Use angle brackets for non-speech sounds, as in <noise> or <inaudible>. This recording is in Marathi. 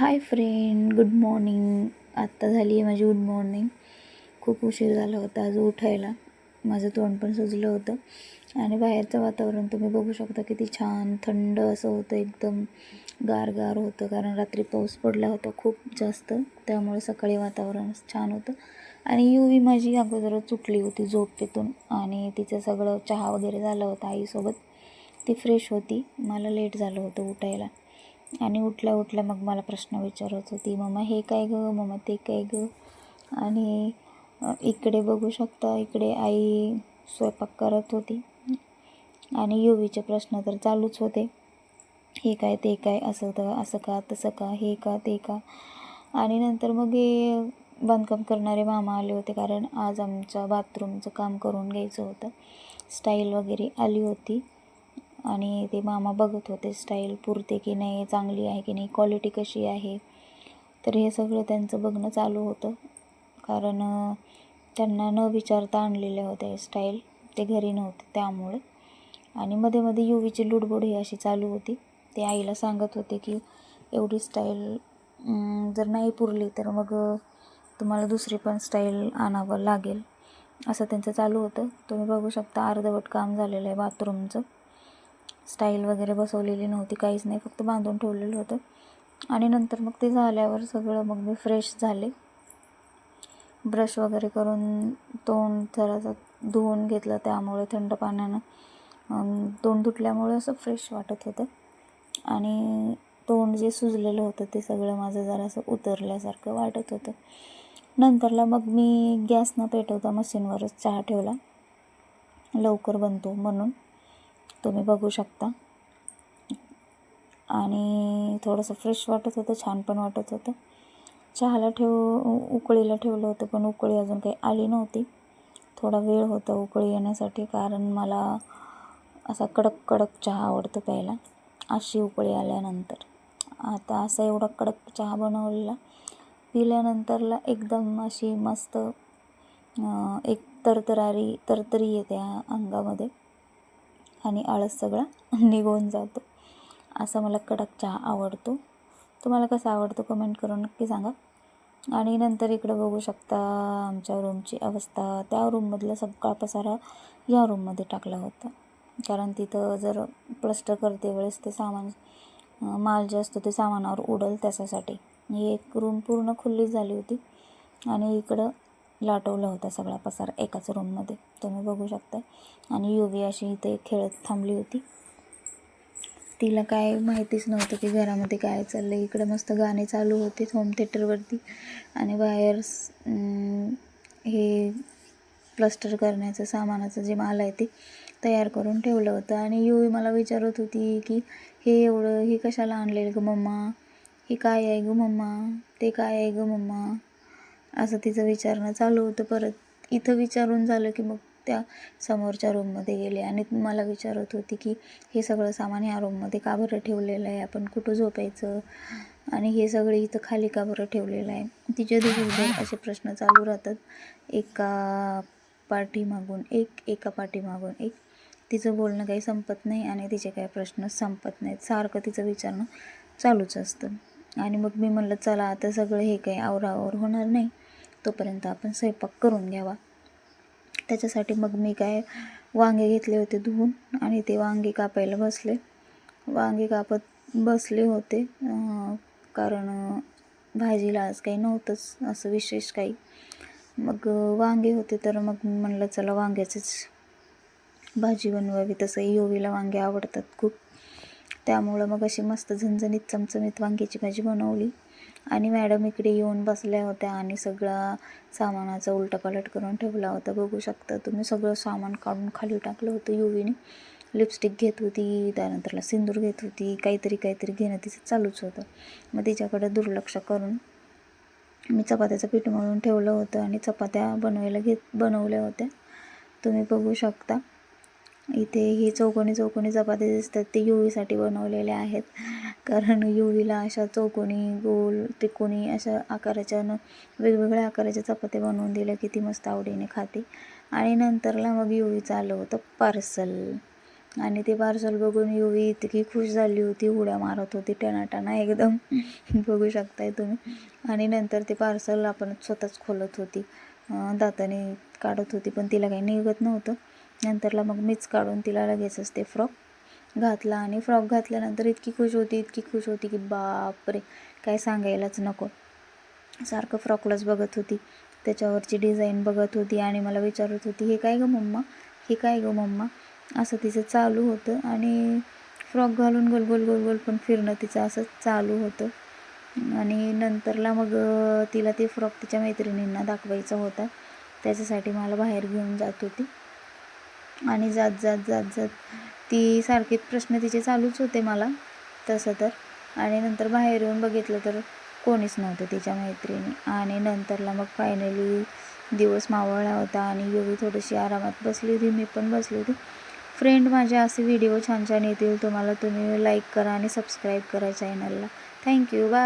हाय फ्रेंड गुड मॉर्निंग आत्ता झाली आहे माझी गुड मॉर्निंग खूप उशीर झाला होता आज उठायला. माझं तोंड पण सुजलं होतं. आणि बाहेरचं वातावरण तुम्ही बघू शकता किती छान थंड असं होतं एकदम. गार गार होतं कारण रात्री पाऊस पडला होता खूप जास्त. त्यामुळे सकाळी वातावरण छान होतं. आणि युवी माझी अगोदरच सुटली होती झोपेतून. आणि तिचं सगळं चहा वगैरे झालं होतं आईसोबत. ती फ्रेश होती. मला लेट झालं होतं उठायला. आणि उठल्या उठल्या मग मला प्रश्न विचारत होती मम्मा हे काय गं? मम्मा ते काय गं? आणि इकडे बघू शकता इकडे आई स्वयंपाक करत होती. आणि युवीचे प्रश्न तर चालूच होते. हे काय ते काय? असं तर असं का? तसं का? हे का? ते का? आणि नंतर मग हे बांधकाम करणारे मामा आले होते कारण आज आमचं बाथरूमचं काम करून घ्यायचं होतं. स्टाईल वगैरे आली होती. आणि ते मामा बघत होते स्टाईल पुरते की नाही चांगली आहे की नाही क्वालिटी कशी आहे. तर हे सगळं त्यांचं बघणं चालू होतं. कारण त्यांना न विचारता आणलेल्या होत्या स्टाईल ते घरी नव्हते त्यामुळे. आणि मध्ये मध्ये युवीची लुडबुड ही अशी चालू होती. ते आईला सांगत होते की एवढी स्टाईल जर नाही पुरली तर मग तुम्हाला दुसरी पण स्टाईल आणावं लागेल. असं त्यांचं चालू होतं. तुम्ही बघू शकता अर्धवट काम झालेलं आहे बाथरूमचं स्टाईल वगैरे बसवलेली नव्हती काहीच नाही फक्त बांधून ठेवलेलं होतं. आणि नंतर मग ते झाल्यावर सगळं मग मी फ्रेश झाले. ब्रश वगैरे करून तोंड जरासं धुवून घेतलं त्यामुळे थंड पाण्यानं. तोंड धुतल्यामुळे असं फ्रेश वाटत होतं. आणि तोंड जे सुजलेलं होतं ते सगळं माझं जरासं उतरल्यासारखं वाटत होतं. नंतरला मग मी गॅस न पेटवता मशीनवरच चहा ठेवला. लवकर बनतो म्हणून. तुम्ही बघू शकता. आणि थोडंसं फ्रेश वाटत होतं छान पण वाटत होतं. चहाला ठेव उकळीला ठेवलं होतं पण उकळी अजून काही आली नव्हती. थोडा वेळ होता उकळी येण्यासाठी कारण मला असा कडक कडक चहा आवडतो प्यायला अशी उकळी आल्यानंतर. आता असा एवढा कडक चहा बनवलेला पिल्यानंतरला एकदम अशी मस्त एक तरतरारी तरतरी येते अंगामध्ये. आणि आळस सगळा निघून जातो. असा मला कडक चहा आवडतो. तुम्हाला कसा आवडतो कमेंट करून नक्की सांगा. आणि नंतर इकडं बघू शकता आमच्या रूमची अवस्था. त्या रूममधला सगळा पसारा या रूममध्ये टाकला होता. कारण तिथं जर प्लस्टर करते वेळेस ते सामान माल जे असतो ते सामानावर उडल त्याच्यासाठी. ही एक रूम पूर्ण खुल्ली झाली होती. आणि इकडं लाटवला होता सगळा पसारा एकाच रूममध्ये तुम्ही बघू शकता आणि युवी अशी इथे खेळत थांबली होती. तिला काय माहितीच नव्हतं की घरामध्ये काय चाललं आहे इकडं मस्त गाणे चालू होते होम थिएटरवरती आणि बाहेर हे प्लस्टर करण्याचं सामानाचं जे माल आहे ते तयार करून ठेवलं होतं. आणि युवी मला विचारत होती की हे एवढं हे कशाला आणलेलं गं मम्मा? हे काय आहे गं मम्मा? ते काय आहे गं मम्मा? असं तिचं विचारणं चालू होतं. परत इथं विचारून झालं की मग त्या समोरच्या रूममध्ये गेले. आणि मला विचारत होती की हे सगळं सामान ह्या रूममध्ये का बरं ठेवलेलं आहे? आपण कुठं झोपायचं? आणि हे सगळं इथं खाली का बरं ठेवलेलं आहे? तिचे दिवसभर असे प्रश्न चालू राहतात. एका पाठीमागून एक एका पाठीमागून एक. तिचं बोलणं काही संपत नाही आणि तिचे काही प्रश्न संपत नाहीत. सारखं तिचं विचारणं चालूच असतं. आणि मग मी म्हणलं चला आता सगळं हे काही आवरावर होणार नाही. तोपर्यंत आपण स्वयंपाक करून घ्यावा. त्याच्यासाठी मग मी काय वांगे घेतले होते धुवून आणि ते वांगे कापायला बसले. वांगे कापत बसले होते कारण भाजीला आज काही नव्हतंच असं विशेष काही. मग वांगे होते तर मग म्हणलं चला वांग्याचीच भाजी बनवावी. तसं योवीला वांगे आवडतात खूप. त्यामुळं मग अशी मस्त झणझणीत चमचमीत वांग्याची भाजी बनवली. आणि मॅडम इकडे येऊन बसल्या होत्या आणि सगळा सामानाचा उलटापालट करून ठेवला होता. बघू शकता तुम्ही सगळं सामान काढून खाली टाकलं होतं युवीने. लिपस्टिक घेत होती त्यानंतरला सिंदूर घेत होती काहीतरी काहीतरी घेणं तिचं चालूच होतं. मग तिच्याकडे दुर्लक्ष करून मी चपात्याचं पीठ मळून ठेवलं होतं आणि चपात्या बनवायला घेत बनवल्या होत्या. तुम्ही बघू शकता. इथे ही चौकोनी चौकोनी चपाती दिसतात ते युवीसाठी बनवलेले आहेत. कारण युवीला अशा चौकोनी गोल त्रिकोणी अशा आकाराच्या वेगवेगळ्या आकाराच्या चपात्या बनवून दिल्या की ती मस्त आवडीने खाते. आणि नंतरला मग युवीचं आलं होतं पार्सल. आणि ते पार्सल बघून युवी इतकी खुश झाली होती उड्या मारत होती टनाटना एकदम. <laughs> बघू शकताय तुम्ही. आणि नंतर ते पार्सल आपण स्वतःच खोलत होती. दाताने काढत होती पण तिला काही निघत नव्हतं. नंतरला मग मीच काढून तिला लगेचच ते फ्रॉक घातला आणि फ्रॉक घातल्यानंतर इतकी खुश होती इतकी खुश होती की बापरे काय सांगायलाच नको. सारखं फ्रॉकलाच बघत होती. त्याच्यावरची डिझाईन बघत होती आणि मला विचारत होती हे काय गं मम्मा? हे काय गं मम्मा? असं तिचं चालू होतं आणि फ्रॉक घालून गोल गोल गोल गोल पण फिरणं तिचं असं चालू होतं. आणि नंतरला मग तिला ते फ्रॉक तिच्या मैत्रिणींना दाखवायचा होता. त्याच्यासाठी मला बाहेर घेऊन जात होती. आणि जात जात जात जात. ती सारखे प्रश्न तिचे चालूच होते मला तसं तर. आणि नंतर बाहेर येऊन बघितलं तर कोणीच नव्हतं तिच्या मैत्रिणी. आणि नंतरला मग फायनली दिवस मावळला होता आणि योगी थोडीशी आरामात बसली होती मी पण बसली होती. फ्रेंड माझे असे व्हिडिओ छान छान येतील. तुम्हाला तुम्ही लाईक करा आणि सबस्क्राईब करा चॅनलला थँक्यू बाय